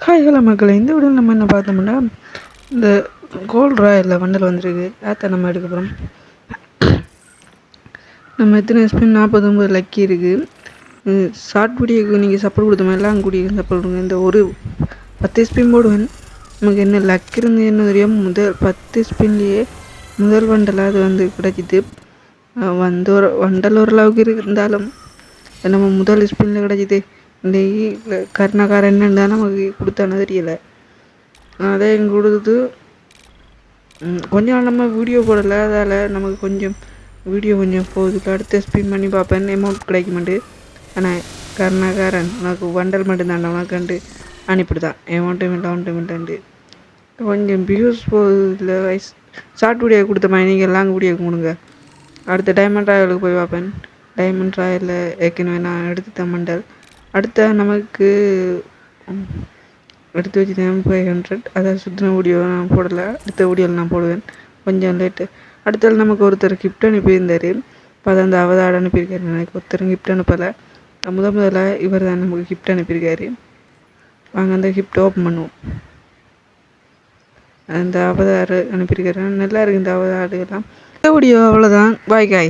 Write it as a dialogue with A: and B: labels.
A: Hi hello மக்களை. இந்த video நம்ம என்ன பார்த்தோம்னா இந்த கோல்ட் ராயில் வண்டல் வந்திருக்கு. அதான் நம்ம எடுக்க போகிறோம் நம்ம எத்தனை ஸ்பின் நாற்பத்தொம்பது லக்கி இருக்குது ஷார்ட் வீடியோக்கு நீங்கள் சப்போர்ட் கொடுத்த மாதிரி கூடிய சப்போர்ட் கொடுங்க. இந்த ஒரு பத்து ஸ்பின் போடுவேன். நமக்கு என்ன லக் இருந்து என்ன தெரியும் முதல் பத்து ஸ்பின்லேயே முதல் வண்டலாக அது வந்து கிடைச்சிது வந்த ஒரு வண்டல் ஓரளவுக்கு இருந்தாலும் நம்ம முதல் ஸ்பின்னில் கிடச்சிது இந்த கருணாகாரன் என்னன்னு தான் நமக்கு கொடுத்தானு தெரியலை. அதே எங்க கொடுத்து கொஞ்ச நாள் நம்ம வீடியோ போடலை. அதால் நமக்கு கொஞ்சம் வீடியோ கொஞ்சம் போகுதுக்கு அடுத்து ஸ்பின் பண்ணி பார்ப்பேன். அமௌண்ட் கிடைக்குமாண்டு ஆனால் கருணாகாரன் உனக்கு வண்டல் மட்டும்தாண்டா உனக்குண்டு அனுப்பிடுதான் அமௌண்ட்டும் இல்லை அமௌண்ட்டும் இல்லைண்டு கொஞ்சம் வியூஸ் போகுதுல வயசு. ஷார்ட் வீடியோ கொடுத்த மாதிரி நீங்கள் லாங் வீடியோ கொடுங்க. அடுத்த டைமண்ட் ராயலுக்கு போய் பார்ப்பேன். டைமண்ட் ராயலில் ஏற்கனவே நான் எடுத்து மண்டல். அடுத்த நமக்கு எடுத்து வச்சுருந்தேன் ஃபைவ் ஹண்ட்ரட் அதை சுற்றின வீடியோ நான் போடலை. அடுத்த வீடியோவில் நான் போடுவேன். கொஞ்சம் லேட்டு அடுத்தால் நமக்கு ஒருத்தர் கிஃப்ட் அனுப்பியிருந்தார். இப்போ அதை அந்த அவதாட அனுப்பியிருக்காரு. எனக்கு ஒருத்தர் கிஃப்ட் அனுப்பலை. முத முதல்ல இவர் தான் நமக்கு கிஃப்ட் அனுப்பியிருக்காரு. வாங்க அந்த கிஃப்ட் ஓப்பன் பண்ணுவோம். அந்த அவதார் அனுப்பியிருக்காரு. நல்லா இருக்குது இந்த அவதாடுகள்லாம் இந்த வீடியோ அவ்வளோதான் பாய் காய்